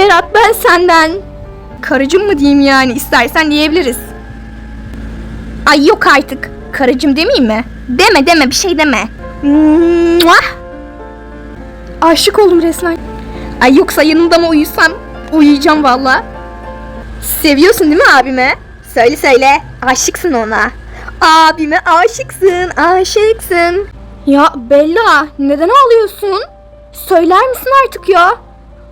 Berat ben senden. Karıcım mı diyeyim yani istersen diyebiliriz. Ay yok artık. Karıcım demeyeyim mi? Deme deme bir şey deme. Muah! Aşık oldum resmen. Ay yoksa yanında mı uyusam uyuyacağım valla. Seviyorsun değil mi abime? Söyle söyle. Aşıksın ona. Abime aşıksın, aşıksın. Ya Bella neden ağlıyorsun? Söyler misin artık ya?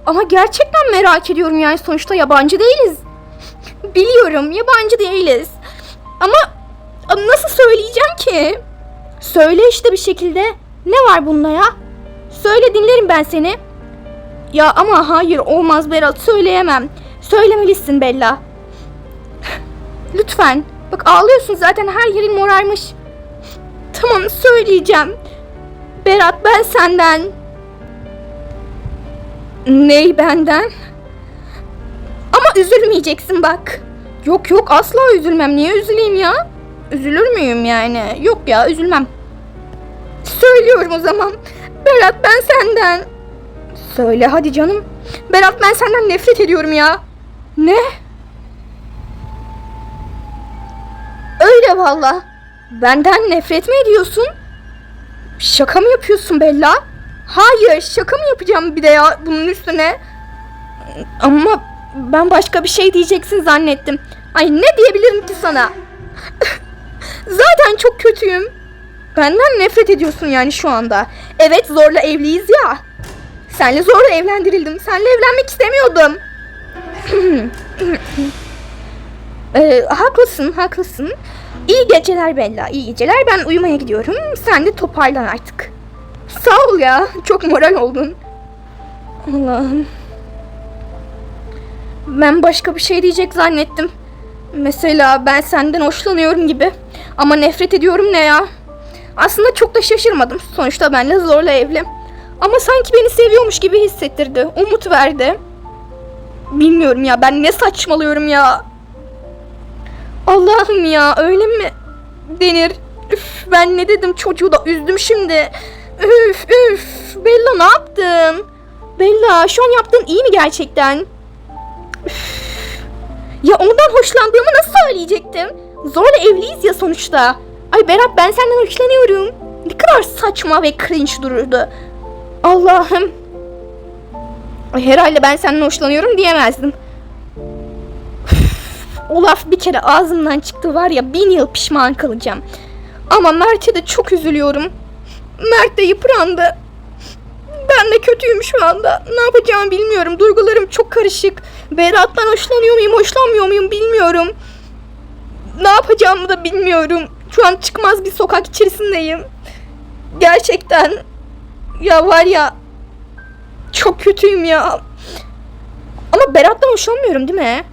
Ama gerçekten merak ediyorum yani sonuçta yabancı değiliz. Biliyorum yabancı değiliz. Ama ama nasıl söyleyeceğim ki? Söyle işte bir şekilde. Ne var bunda ya? Söyle dinlerim ben seni. Ya ama hayır olmaz Berat söyleyemem. Söylemelisin Bella. Lütfen. Bak ağlıyorsun zaten her yerin morarmış. Tamam söyleyeceğim. Berat ben senden. Ney benden? Ama üzülmeyeceksin bak. Yok yok asla üzülmem. Niye üzüleyim ya? Üzülür müyüm yani? Yok ya üzülmem. Söylüyorum o zaman. Berat ben senden. Söyle hadi canım. Berat ben senden nefret ediyorum ya. Ne? Öyle valla. Benden nefret mi ediyorsun? Şaka mı yapıyorsun Bella? Hayır şaka mı yapacağım bir de ya bunun üstüne? Ama ben başka bir şey diyeceksin zannettim. Ay ne diyebilirim ki sana? Zaten çok kötüyüm. Benden nefret ediyorsun yani şu anda. Evet zorla evliyiz ya. Senle zorla evlendirildim. Senle evlenmek istemiyordum. Ee, haklısın, haklısın. İyi geceler Bella, iyi geceler. Ben uyumaya gidiyorum. Sen de toparlan artık. Sağ ol ya, çok moral oldun. Allah'ım. Ben başka bir şey diyecek zannettim. Mesela ben senden hoşlanıyorum gibi. Ama nefret ediyorum ne ya? Aslında çok da şaşırmadım. Sonuçta benle zorla evli. Ama sanki beni seviyormuş gibi hissettirdi. Umut verdi. Bilmiyorum ya ben ne saçmalıyorum ya. Allah'ım ya öyle mi denir? Üf, ben ne dedim çocuğu da üzdüm şimdi. Üf üf Bella ne yaptın? Bella şu an yaptığın iyi mi gerçekten? Üf. Ya ondan hoşlandığımı nasıl söyleyecektim? Zorla evliyiz ya sonuçta. Ay Berat ben senden hoşlanıyorum. Ne kadar saçma ve cringe dururdu. Allah'ım. Herhalde ben senden hoşlanıyorum diyemezdim. O laf bir kere ağzımdan çıktı var ya bin yıl pişman kalacağım. Ama Mert'e de çok üzülüyorum. Mert de yıprandı. Ben de kötüyüm şu anda. Ne yapacağımı bilmiyorum. Duygularım çok karışık. Berat'tan hoşlanıyor muyum, hoşlanmıyor muyum bilmiyorum. Ne yapacağımı da bilmiyorum. Şu an çıkmaz bir sokak içerisindeyim. Gerçekten ya var ya çok kötüyüm ya. Ama Berat'tan hoşlanmıyorum değil mi?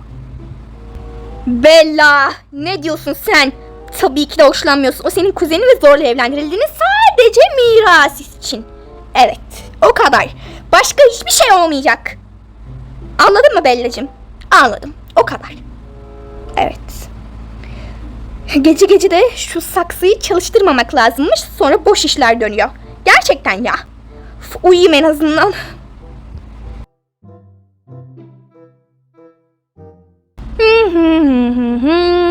Bella ne diyorsun sen? Tabii ki de hoşlanmıyorsun. O senin kuzeni ve zorla evlendirildiniz sadece miras için. Evet o kadar. Başka hiçbir şey olmayacak. Anladın mı Bella'cığım? Anladım. O kadar. Evet. Gece gece de şu saksıyı çalıştırmamak lazımmış. Sonra boş işler dönüyor. Gerçekten ya. Uf, uyuyayım en azından. Yerinde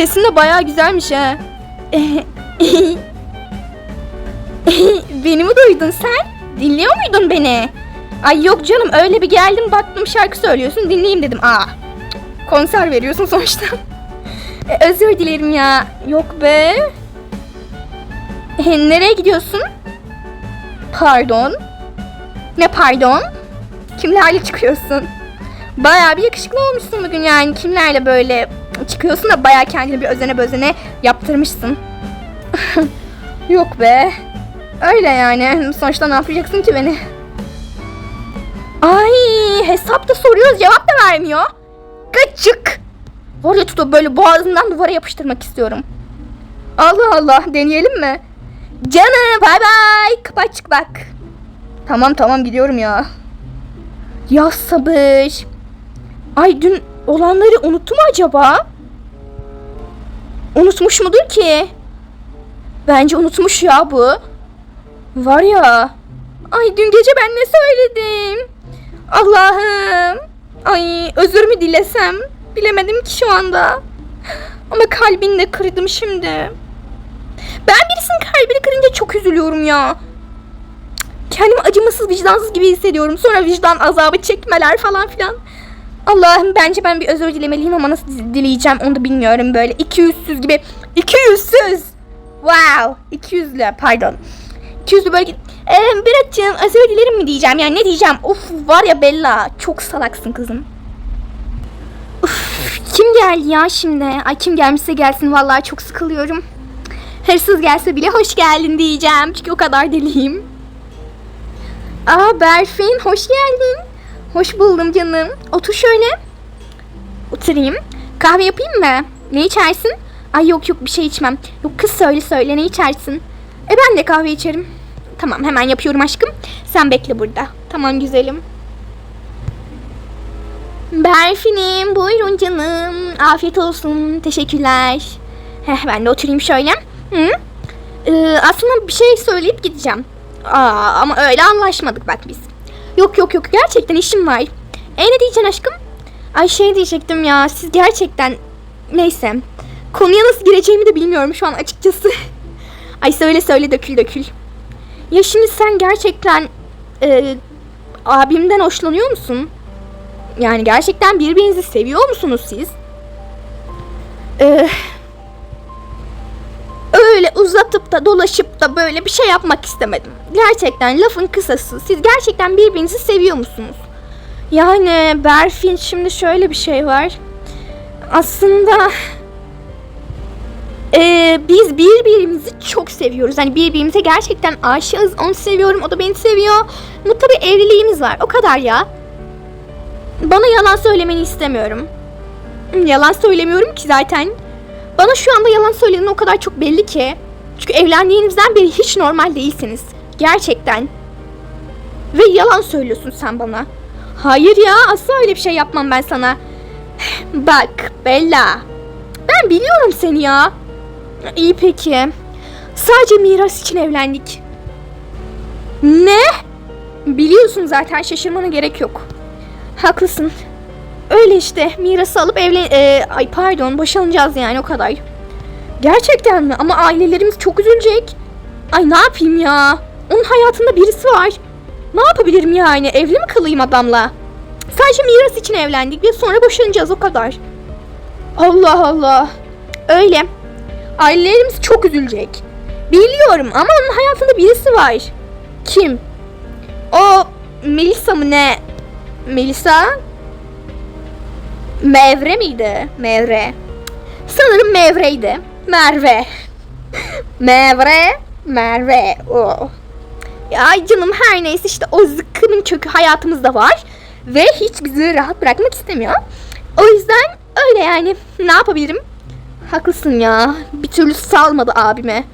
Sesin de bayağı güzelmiş ha. beni mi duydun sen? Dinliyor muydun beni? Ay yok canım öyle bir geldim baktım şarkı söylüyorsun dinleyeyim dedim. Aa konser veriyorsun sonuçta. E, özür dilerim ya. Yok be. E, nereye gidiyorsun? Pardon. Ne pardon? Kimlerle çıkıyorsun? Bayağı bir yakışıklı olmuşsun bugün yani. Kimlerle böyle çıkıyorsun da bayağı kendini bir özene bözene yaptırmışsın. Yok be. Öyle yani. Sonuçta ne yapacaksın ki beni? Ay hesapta soruyoruz cevap da vermiyor. Gıcık. Var ya tutup böyle boğazından duvara yapıştırmak istiyorum. Allah Allah deneyelim mi? Canım bay bay. Kapat çık bak. Tamam tamam gidiyorum ya. Ya sabır. Ay dün olanları unuttu mu acaba? Unutmuş mudur ki? Bence unutmuş ya bu. Var ya. Ay dün gece ben ne söyledim? Allah'ım. Ay özür mü dilesem? Bilemedim ki şu anda. Ama kalbini kırdım şimdi. Ben birisinin kalbini kırınca çok üzülüyorum ya. Kendimi acımasız, vicdansız gibi hissediyorum. Sonra vicdan azabı çekmeler falan filan. Allah'ım bence ben bir özür dilemeliyim ama nasıl dileyeceğim onu da bilmiyorum böyle. 200'süz gibi. 200'süz. Wow. 200'lü pardon. 200'lü böyle. Ee, Berat'cığım özür dilerim mi diyeceğim yani ne diyeceğim. Of var ya Bella çok salaksın kızım. Uf, kim geldi ya şimdi? Ay kim gelmişse gelsin vallahi çok sıkılıyorum. Hırsız gelse bile hoş geldin diyeceğim. Çünkü o kadar deliyim. Aa Berfin hoş geldin. Hoş buldum canım. Otur şöyle. Oturayım. Kahve yapayım mı? Ne içersin? Ay yok yok bir şey içmem. Yok kız söyle söyle ne içersin? E ben de kahve içerim. Tamam hemen yapıyorum aşkım. Sen bekle burada. Tamam güzelim. Berfin'im buyurun canım. Afiyet olsun. Teşekkürler. Heh, ben de oturayım şöyle. Hı? Ee, aslında bir şey söyleyip gideceğim. Aa, ama öyle anlaşmadık bak biz. Yok yok yok gerçekten işim var. E ne diyeceksin aşkım? Ay şey diyecektim ya siz gerçekten neyse. Konuya nasıl gireceğimi de bilmiyorum şu an açıkçası. Ay söyle söyle dökül dökül. Ya şimdi sen gerçekten e, abimden hoşlanıyor musun? Yani gerçekten birbirinizi seviyor musunuz siz? Ee, öyle uzatıp da dolaşıp da böyle bir şey yapmak istemedim. Gerçekten lafın kısası. Siz gerçekten birbirinizi seviyor musunuz? Yani Berfin şimdi şöyle bir şey var. Aslında ee, biz birbirimizi çok seviyoruz. Hani birbirimize gerçekten aşığız. Onu seviyorum, o da beni seviyor. Ama tabii evliliğimiz var. O kadar ya. Bana yalan söylemeni istemiyorum. Yalan söylemiyorum ki zaten. Bana şu anda yalan söylediğin o kadar çok belli ki. Çünkü evlendiğinizden beri hiç normal değilsiniz. Gerçekten. Ve yalan söylüyorsun sen bana. Hayır ya asla öyle bir şey yapmam ben sana. Bak Bella. Ben biliyorum seni ya. İyi peki. Sadece miras için evlendik. Ne? Biliyorsun zaten şaşırmana gerek yok. Haklısın. Öyle işte mirası alıp evlen... e, ay pardon boşanacağız yani o kadar. Gerçekten mi? Ama ailelerimiz çok üzülecek. Ay ne yapayım ya? Onun hayatında birisi var. Ne yapabilirim yani? Evli mi kalayım adamla? Sadece miras için evlendik ve sonra boşanacağız o kadar. Allah Allah. Öyle. Ailelerimiz çok üzülecek. Biliyorum ama onun hayatında birisi var. Kim? O Melisa mı ne? Melisa? Mevre miydi? Mevre. Sanırım Mevre'ydi. Merve. Merve. O. Ya ay canım her neyse işte o zıkkımın kökü hayatımızda var. Ve hiç bizi rahat bırakmak istemiyor. O yüzden öyle yani. Ne yapabilirim? Haklısın ya. Bir türlü salmadı abime.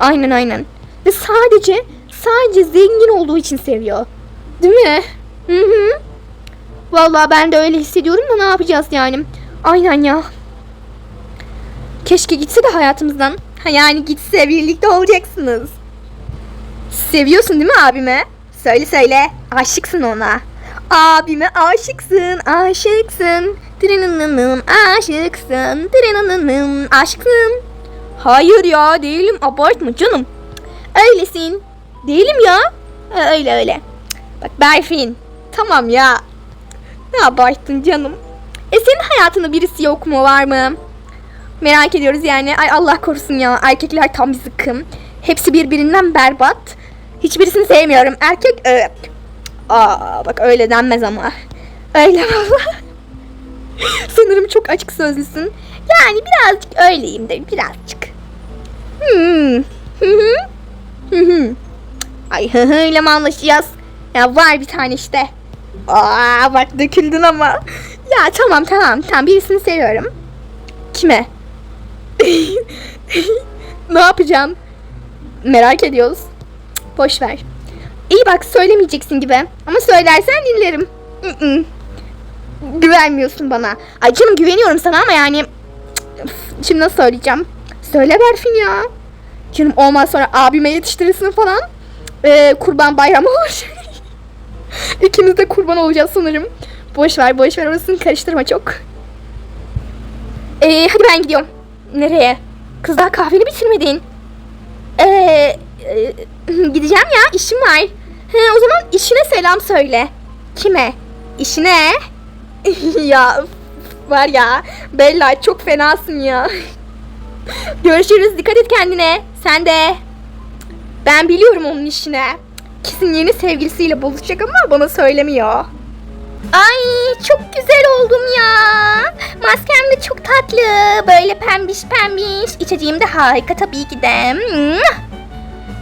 Aynen aynen. Ve sadece sadece zengin olduğu için seviyor. Değil mi? Hı hı. Vallahi ben de öyle hissediyorum da ne yapacağız yani? Aynen ya. Keşke gitse de hayatımızdan. Ha yani gitse birlikte olacaksınız. Seviyorsun değil mi abime? Söyle söyle. Aşıksın ona. Abime aşıksın, aşıksın. Tırınınınım, aşıksın. Tırınınınım, aşıksın. Hayır ya değilim abartma canım. Öylesin. Değilim ya. Öyle öyle. Bak Berfin. Tamam ya. Ne abarttın canım. E senin hayatında birisi yok mu var mı? Merak ediyoruz yani. Ay Allah korusun ya. Erkekler tam bir zıkkım. Hepsi birbirinden berbat. Hiçbirisini sevmiyorum. Erkek evet. Aa bak öyle denmez ama. Öyle valla. Sanırım çok açık sözlüsün. Yani birazcık öyleyim de birazcık. Hmm. Hı hı. Hı hı. Ay hı hı ile mi anlaşacağız? Ya var bir tane işte. Aa bak döküldün ama. Ya tamam tamam tamam birisini seviyorum. Kime? Ne yapacağım? Merak ediyoruz. Boş ver. İyi bak söylemeyeceksin gibi. Ama söylersen dinlerim. Güvenmiyorsun bana. Ay canım güveniyorum sana ama yani... Şimdi nasıl söyleyeceğim? Söyle Berfin ya. Canım olmaz sonra abime yetiştirirsin falan. Ee, kurban bayramı olur. İkimiz de kurban olacağız sanırım. Boş ver boş ver orasını karıştırma çok. Ee, hadi ben gidiyorum. Nereye? Kız daha kahveni bitirmedin. Ee, e, gideceğim ya işim var. He, o zaman işine selam söyle. Kime? İşine? ya var ya Bella çok fenasın ya. Görüşürüz dikkat et kendine. Sen de. Ben biliyorum onun işine. Kesin yeni sevgilisiyle buluşacak ama bana söylemiyor. Ay çok güzel oldum ya. Maskem de çok tatlı. Böyle pembiş pembiş. İçeceğim de harika tabii ki de.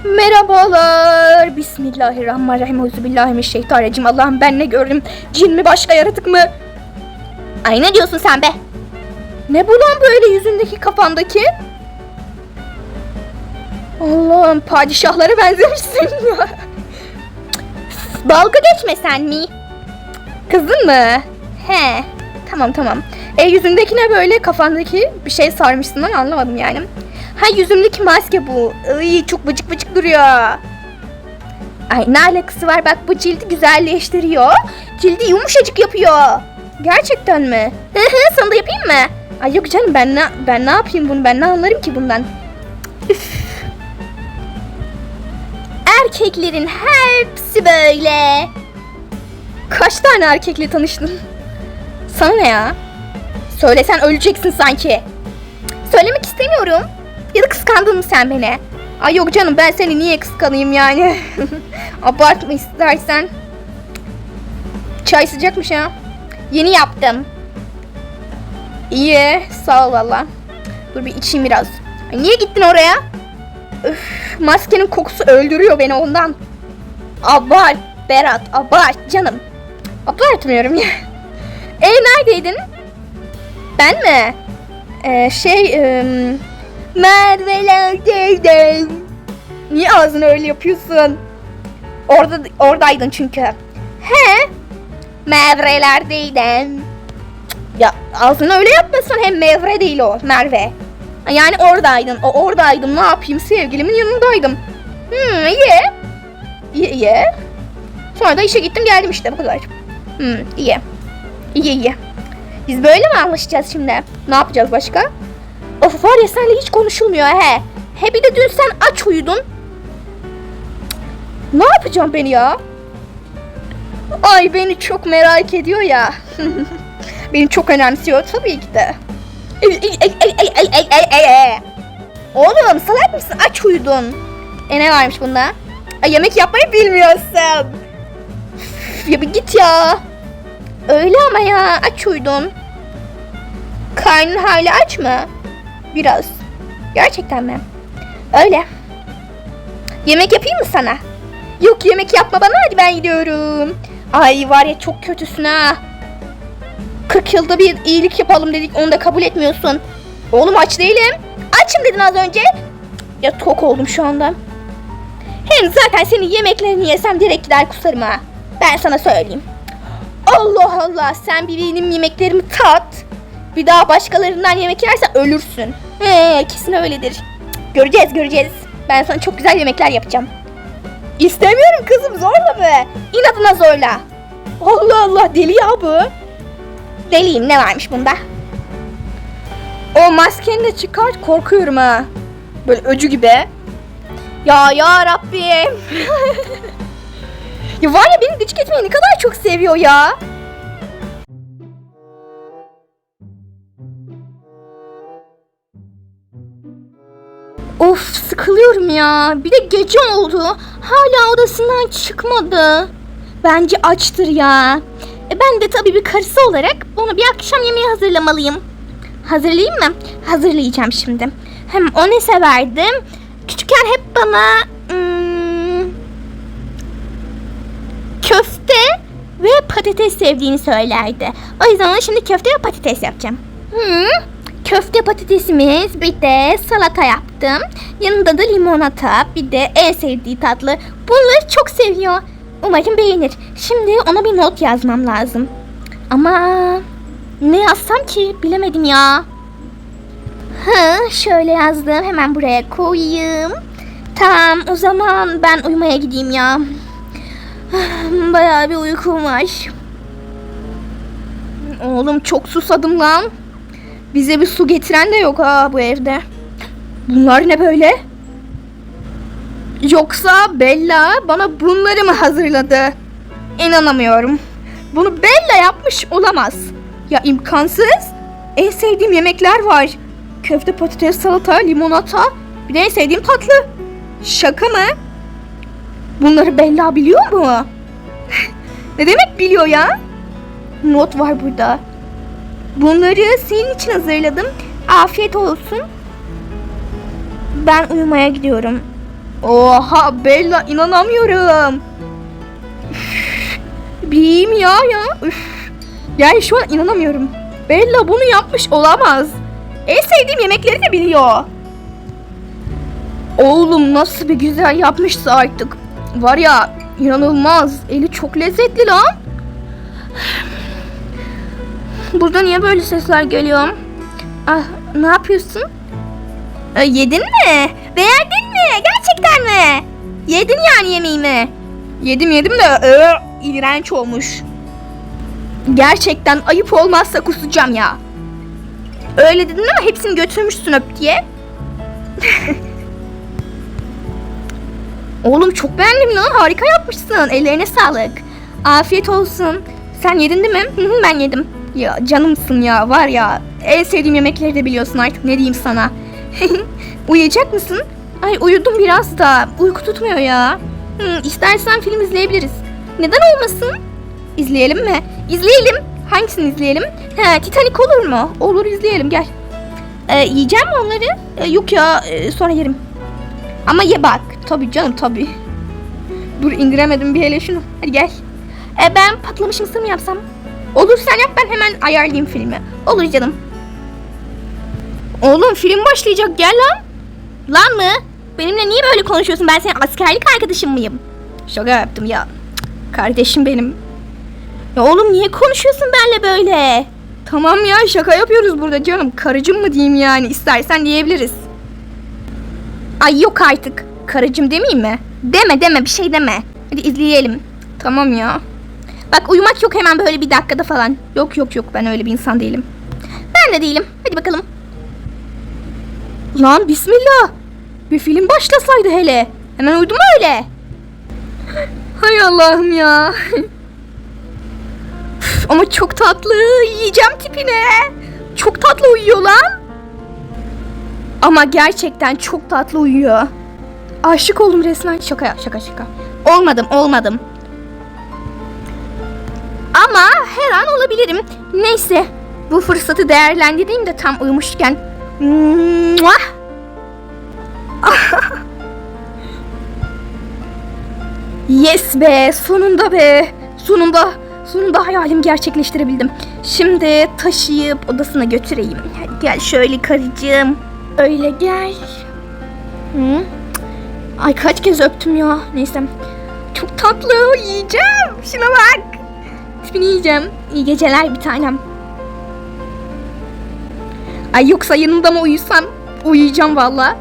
Merhabalar. Bismillahirrahmanirrahim. Euzubillahimineşşeytanirracim. Allah'ım ben ne gördüm? Cin mi başka yaratık mı? Ay ne diyorsun sen be? Ne bu lan böyle yüzündeki kafandaki? Allah'ım padişahlara benzemişsin ya. Dalga geçme sen mi? Kızdın mı? He. Tamam tamam. E yüzündeki ne böyle kafandaki bir şey sarmışsın ama anlamadım yani. Ha yüzümdeki maske bu. Iy, çok bıcık bıcık duruyor. Ay ne alakası var bak bu cildi güzelleştiriyor. Cildi yumuşacık yapıyor. Gerçekten mi? Hı hı sana da yapayım mı? Ay yok canım ben ne, ben ne yapayım bunu ben ne anlarım ki bundan. Üf. Erkeklerin hepsi böyle. Kaç tane erkekle tanıştın? Sana ne ya? Söylesen öleceksin sanki. Söylemek istemiyorum. Ya da kıskandın mı sen beni? Ay yok canım ben seni niye kıskanayım yani? Abartma istersen. Çay sıcakmış ha. Yeni yaptım. İyi sağ ol valla. Dur bir içeyim biraz. Niye gittin oraya? Öf, maskenin kokusu öldürüyor beni ondan. Abart Berat abart canım. Abartmıyorum ya. E neredeydin? Ben mi? Ee, şey ım, Merve'lerdeydim. Niye ağzını öyle yapıyorsun? Orada oradaydın çünkü. He? Merve'lerdeydim. Ya ağzını öyle yapmasın hem Merve değil o Merve. Yani oradaydın. O oradaydım. Ne yapayım? Sevgilimin yanındaydım. Hmm, iyi. İyi iyi. Sonra da işe gittim geldim işte bu kadar. Hmm, iyi. İyi iyi. Biz böyle mi anlaşacağız şimdi? Ne yapacağız başka? Of var ya senle hiç konuşulmuyor he. He bir de dün sen aç uyudun. Ne yapacağım beni ya? Ay beni çok merak ediyor ya. beni çok önemsiyor tabii ki de. Oğlum salak mısın? Aç uyudun. E ne varmış bunda? Ay, yemek yapmayı bilmiyorsun. Ya bir git ya. Öyle ama ya aç uyudun. Karnın hala aç mı? Biraz. Gerçekten mi? Öyle. Yemek yapayım mı sana? Yok yemek yapma bana hadi ben gidiyorum. Ay var ya çok kötüsün ha. 40 yılda bir iyilik yapalım dedik onu da kabul etmiyorsun. Oğlum aç değilim. Açım dedin az önce. Ya tok oldum şu anda. Hem zaten senin yemeklerini yesem direkt gider kusarım ha. Ben sana söyleyeyim. Allah Allah sen bir benim yemeklerimi tat. Bir daha başkalarından yemek yersen ölürsün. He, kesin öyledir. Göreceğiz göreceğiz. Ben sana çok güzel yemekler yapacağım. İstemiyorum kızım zorla be. İnadına zorla. Allah Allah deli ya bu. Deliyim ne varmış bunda? O maskeni de çıkart korkuyorum ha. Böyle öcü gibi. Ya ya Rabbim. ya var ya beni gıcık etmeyi ne kadar çok seviyor ya. Of sıkılıyorum ya. Bir de gece oldu. Hala odasından çıkmadı. Bence açtır ya. E ben de tabii bir karısı olarak onu bir akşam yemeği hazırlamalıyım. Hazırlayayım mı? Hazırlayacağım şimdi. Hem o ne severdi? Küçükken hep bana hmm, köfte ve patates sevdiğini söylerdi. O yüzden ona şimdi köfte ve patates yapacağım. Hmm, köfte patatesimiz, bir de salata yaptım. Yanında da limonata, bir de en sevdiği tatlı. Bunları çok seviyor. Umarım beğenir. Şimdi ona bir not yazmam lazım. Ama ne yazsam ki bilemedim ya. Hı, şöyle yazdım. Hemen buraya koyayım. Tamam o zaman ben uyumaya gideyim ya. Bayağı bir uykum var. Oğlum çok susadım lan. Bize bir su getiren de yok ha bu evde. Bunlar ne böyle? Yoksa Bella bana bunları mı hazırladı? İnanamıyorum. Bunu Bella yapmış olamaz. Ya imkansız. En sevdiğim yemekler var. Köfte, patates, salata, limonata. Bir de en sevdiğim tatlı. Şaka mı? Bunları Bella biliyor mu? ne demek biliyor ya? Not var burada. Bunları senin için hazırladım. Afiyet olsun. Ben uyumaya gidiyorum. Oha Bella inanamıyorum. Üf, Bileyim ya ya. Üf. Yani şu an inanamıyorum. Bella bunu yapmış olamaz. En sevdiğim yemekleri de biliyor. Oğlum nasıl bir güzel yapmışsa artık. Var ya inanılmaz. Eli çok lezzetli lan. Burada niye böyle sesler geliyor? Ah, ne yapıyorsun? E, yedin mi? Beğendin? Gerçekten mi? Yedin yani yemeğimi. Yedim yedim de ee, iğrenç olmuş. Gerçekten ayıp olmazsa kusacağım ya. Öyle dedin ama hepsini götürmüşsün öp diye. Oğlum çok beğendim lan. Harika yapmışsın. Ellerine sağlık. Afiyet olsun. Sen yedin değil mi? Ben yedim. Ya canımsın ya var ya. En sevdiğim yemekleri de biliyorsun artık. Ne diyeyim sana. Uyuyacak mısın? Ay uyudum biraz da. Uyku tutmuyor ya. Hı, istersen film izleyebiliriz. Neden olmasın? İzleyelim mi? İzleyelim. Hangisini izleyelim? He, Titanic olur mu? Olur izleyelim gel. Ee, yiyeceğim mi onları? Ee, yok ya e, sonra yerim. Ama ye bak. Tabii canım tabii. Dur indiremedim bir hele şunu. Hadi gel. E, ben patlamış mısır mı yapsam? Olur sen yap ben hemen ayarlayayım filmi. Olur canım. Oğlum film başlayacak gel lan. Lan mı? Benimle niye böyle konuşuyorsun? Ben senin askerlik arkadaşın mıyım? Şaka yaptım ya. Kardeşim benim. Ya oğlum niye konuşuyorsun benimle böyle? Tamam ya şaka yapıyoruz burada canım. Karıcım mı diyeyim yani? İstersen diyebiliriz. Ay yok artık. Karıcım demeyeyim mi? Deme deme bir şey deme. Hadi izleyelim. Tamam ya. Bak uyumak yok hemen böyle bir dakikada falan. Yok yok yok ben öyle bir insan değilim. Ben de değilim. Hadi bakalım. Lan bismillah. Bir film başlasaydı hele. Hemen uyudum öyle. Hay Allah'ım ya. Ama çok tatlı. Yiyeceğim tipine. Çok tatlı uyuyor lan. Ama gerçekten çok tatlı uyuyor. Aşık oldum resmen. Şaka şaka şaka. Olmadım olmadım. Ama her an olabilirim. Neyse. Bu fırsatı değerlendireyim de tam uyumuşken. Muah! Yes be sonunda be. Sonunda sonunda hayalimi gerçekleştirebildim. Şimdi taşıyıp odasına götüreyim. Gel şöyle karıcığım. Öyle gel. Hı? Ay kaç kez öptüm ya. Neyse. Çok tatlı yiyeceğim. Şuna bak. Tipini yiyeceğim. İyi geceler bir tanem. Ay yoksa yanında mı uyusam? Uyuyacağım valla.